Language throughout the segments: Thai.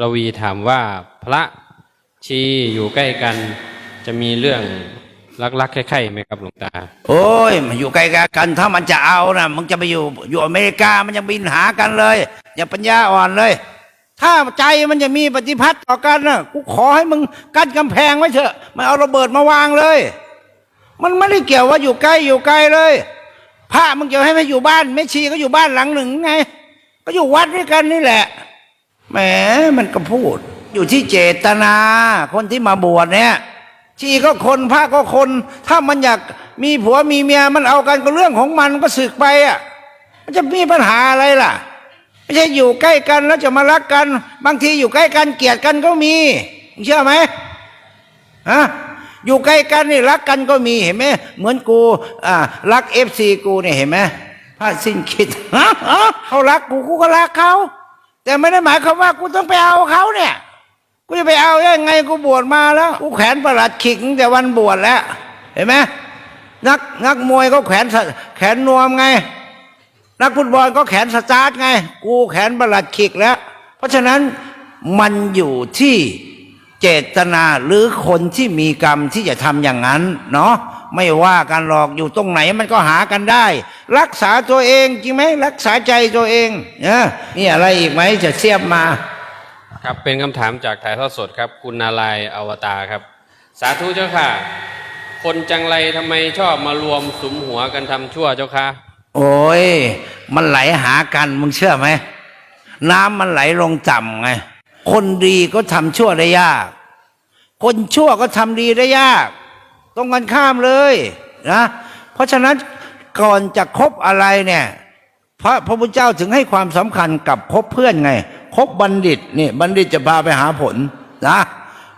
ระวีถามว่าพระชีอยู่ใกล้กันจะมีเรื่องรักๆใคร่ๆไหมครับหลวงตา โอ้ยมันอยู่ไกล้กัน ถ้ามันจะเอานะมึงจะไปอยู่อยู่อเมริกามันยังบินหากันเลย อย่าปัญญาอ่อนเลย ถ้าใจมันจะมีปฏิพัทธ์ต่อกันนะกูขอให้มึงกั้นกำแพงไว้เถอะไมันเอาระเบิดมาวางเลย มันไม่ได้เกี่ยวว่าอยู่ใกล้อยู่ไกลเลยพระมึงจะให้ไม่อยู่บ้านไม่ชีก็อยู่บ้านหลังหนึ่งไง ก็อยู่วัดด้วยกันนี่แหละ แหมมันก็พูด อยู่ที่เจตนา คนที่มาบวชเนี่ยชีก็คนพระก็คน ถ้ามันอยากมีผัวมีเมียมันเอากันก็เรื่องของมันก็สึกไปอะ มันจะมีปัญหาอะไรล่ะ ไม่ใช่อยู่ใกล้กันแล้วจะมารักกัน บางทีอยู่ใกล้กันเกลียดกันก็มีเชื่อไหมฮะอยู่ใกล้กันนี่รักกันก็มีเห็นไหมเหมือนกูอ่ารักเอฟซีกูเนี่ยเห็นไหมพระสิ้นคิดเขารักกูกูก็รักเขา แต่ไม่ได้หมายความว่ากูต้องไปเอาเขาเนี่ย กูจะไปเอายังไงกูบวชมาแล้ว กูแขวนประหลัดขิกตั้งแต่วันบวชแล้ว เห็นไหมนักนักมวยก็แขวนแขนนวมไง นักฟุตบอลก็แขนสตาร์ทไง กูแขนประหลัดขิกแล้ว เพราะฉะนั้นมันอยู่ที่เจตนาหรือคนที่มีกรรมที่จะทำอย่างนั้นเนาะ ไม่ว่ากันหรอกอยู่ตรงไหนมันก็หากันได้ รักษาตัวเองจริงไหมรักษาใจตัวเองเนี่ยนี่อะไรอีกไหมจะเสียบมา ครับเป็นคำถามจากถ่ายทอดสดครับ คุณนารายณ์อวตารครับ สาธุเจ้าค่ะ คนจังไรทำไมชอบมารวมสุมหัวกันทำชั่วเจ้าค่ะ โอ้ยมันไหลหากันมึงเชื่อไหมน้ำมันไหลลงต่ำไงคนดีก็ทำชั่วได้ยาก คนชั่วก็ทำดีได้ยาก ตรงกันข้ามเลยนะเพราะฉะนั้นก่อนจะคบอะไรเนี่ย พระพระพุทธเจ้าถึงให้ความสำคัญกับคบเพื่อนไง คบบัณฑิตนี่บัณฑิตจะพาไปหาผลนะ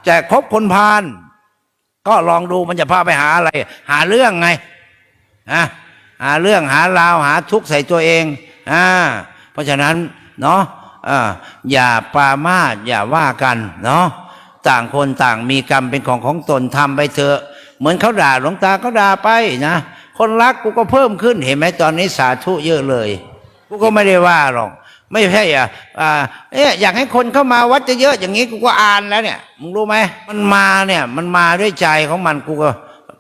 แต่คบคนพาลก็ลองดูมันจะพาไปหาอะไร หาเรื่องไงนะหาเรื่องหาราวหาทุกข์ใส่ตัวเองอ่าเพราะฉะนั้นเนาะอ่าอย่าปามาอย่าว่ากันเนาะต่างคนต่างมีกรรมเป็นของของตนทำไปเถอะ เหมือนเขาด่าหลวงตาก็ด่าไปนะคนรักกูก็เพิ่มขึ้นเห็นไหมตอนนี้สาธุเยอะเลย กูก็ไม่ได้ว่าหรอกไม่ใช่อะอ่าเอ๊ะอยากให้คนเข้ามาวัดจะเยอะอย่างนี้กูก็อ่านแล้วเนี่ยมึงรู้ไหมมันมาเนี่ย มันมาด้วยใจของมันกูก็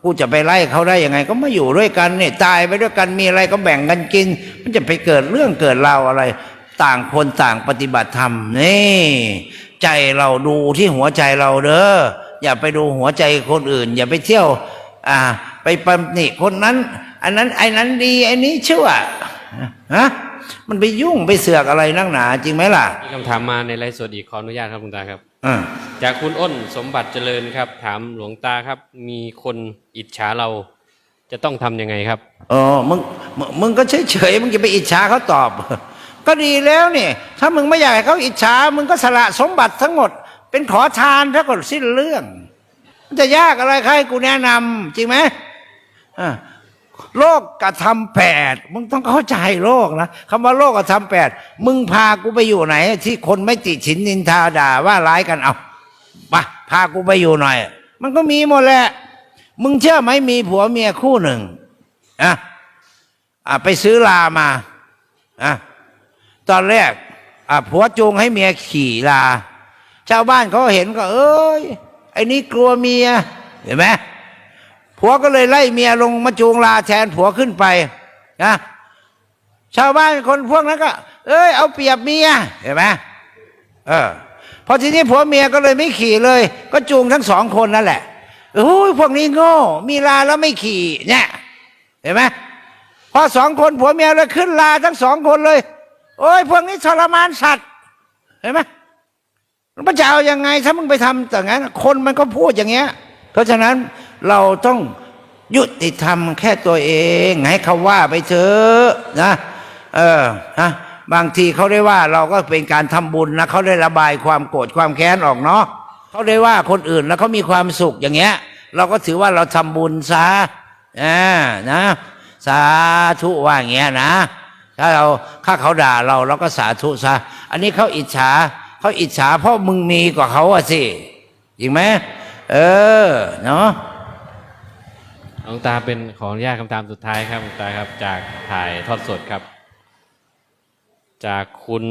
กูจะไปไล่เขาได้ยังไง ก็มาอยู่ด้วยกันเนี่ยตายไปด้วยกันมีอะไรก็แบ่งกันกิน มันจะไปเกิดเรื่องเกิดราวอะไร ต่างคนต่างปฏิบัติธรรมนี่ ใจเราดูที่หัวใจเราเด้อ อย่าไปดูหัวใจคนอื่น อย่าไปเที่ยว อ่า ไปปำหนิคนนั้น อันนั้นไอ้นั้นดีไอ้นี้ชั่วฮะมันไปยุ่งไปเสือกอะไรนักหนา จริงไหมล่ะมีคำถามมาในไลฟ์สดอีกขออนุญาตครับหลวงตาครับอ่าจากคุณอ้นสมบัติเจริญครับ ถามหลวงตาครับ มีคนอิจฉาเราจะต้องทำยังไงครับเออมึงมึงมึงก็เฉยเฉยๆมึงจะไปอิจฉาเขาตอบ ก็ดีแล้วนี่ ถ้ามึงไม่อยากให้เขาอิจฉามึงก็สละสมบัติทั้งหมด เป็นขอทานถ้าก็สิ้นเรื่อง มันจะยากอะไรใครกูแนะนำจริงไหมโลกกระทำแปดมึงต้องเข้าใจโลกนะคำว่าโลกกระทำแปดมึงพากูไปอยู่ไหน ที่คนไม่ติฉินนินทาด่าว่าร้ายกันเอาไปพากูไปอยู่หน่อย มันก็มีหมดแหละ มึงเชื่อไหมมีผัวเมียคู่หนึ่งอะอะไปซื้อลามาอะตอนแรกอะผัวจูงให้เมียขี่ลา ชาวบ้านเขาเห็นก็ เอ้ยไอ้นี่กลัวเมียเห็นไหมผัวก็เลยไล่เมียลงมาจูงลาแทนผัวขึ้นไปนะชาวบ้านคนพวกนั้นก็ เอ้ยเอาเปรียบเมียเห็นไหมเออพอทีนี้ผัวเมียก็เลยไม่ขี่เลย ก็จูงทั้งสองคนนั่นแหละโอ้ยพวกนี้โง่ มีลาแล้วไม่ขี่เนี่ยเห็นไหมพอสองคนผัวเมียเลยขึ้นลาทั้งสองคนเลย โอ้ยพวกนี้ทรมานสัตว์เห็นไหม มันจะเอายังไง ถ้ามึงไปทำอย่างนั้น คนมันก็พูดอย่างเงี้ย เพราะฉะนั้นเราต้องยุติธรรมแค่ตัวเอง ให้เขาว่าไปเถอะนะ เออนะบางทีเขาได้ว่าเราก็เป็นการทำบุญนะเขาได้ระบายความโกรธความแค้นออกเนาะเขาได้ว่าคนอื่นแล้วเขามีความสุขอย่างเงี้ย เราก็ถือว่าเราทำบุญซะอ่านะ สาธุว่าอย่างเงี้ยนะ ถ้าเราถ้าเขาด่าเราเราก็สาธุซะอันนี้เขาอิจฉา เขาอิจฉาเพราะมึงมีกว่าเขาอะสิจริงไหมเออเนาะหลวงตาเป็นขออนุญาตคำถามสุดท้ายครับหลวงตาครับ จากถ่ายทอดสดครับ จากคุณ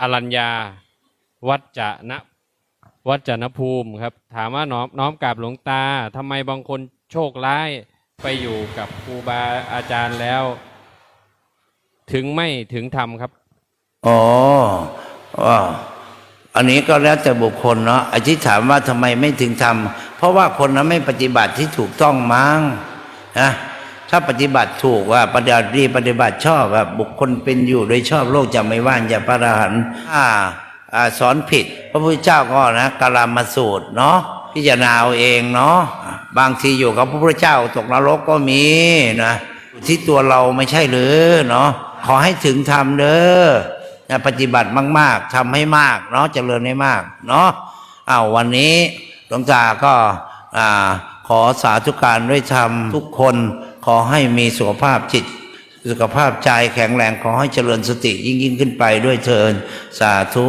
อรัญญาวัดจะนะวัดจนภูมิครับ ถามว่าน้อมน้อมกราบหลวงตาทำไมบางคนโชคร้ายไปอยู่กับครูบาอาจารย์แล้ว ถึงไม่ถึงธรรมครับ อ๋อว่า อันนี้ก็แล้วแต่บุคคลเนาะไอ้ที่ถามว่าทำไมไม่ถึงทำเพราะว่าคนนั้นไม่ปฏิบัติที่ถูกต้องมั้งนะถ้าปฏิบัติถูกว่าปฏิบัติดีปฏิบัติชอบว่าบุคคลเป็นอยู่โดยชอบโลกจะไม่ว่างอย่าประหารอ่าอ่าสอนผิด พระพุทธเจ้าก็นะกาลามาสูตรเนาะพิจารณาเอาเองเนาะบางทีอยู่กับพระพุทธเจ้าตกนรกก็มีนะที่ตัวเราไม่ใช่หรือเนาะขอให้ถึงธรรมเด้อ ปฏิบัติมาก ๆทำให้มากเนาะเจริญให้มากเนาะอ้าววันนี้หลวงตาก็ขอสาธุการด้วยธรรมทุกคนขอให้มีสุขภาพจิต สุขภาพใจแข็งแรงขอให้เจริญสติยิ่งยิ่งขึ้นไปด้วยเทินสาธุ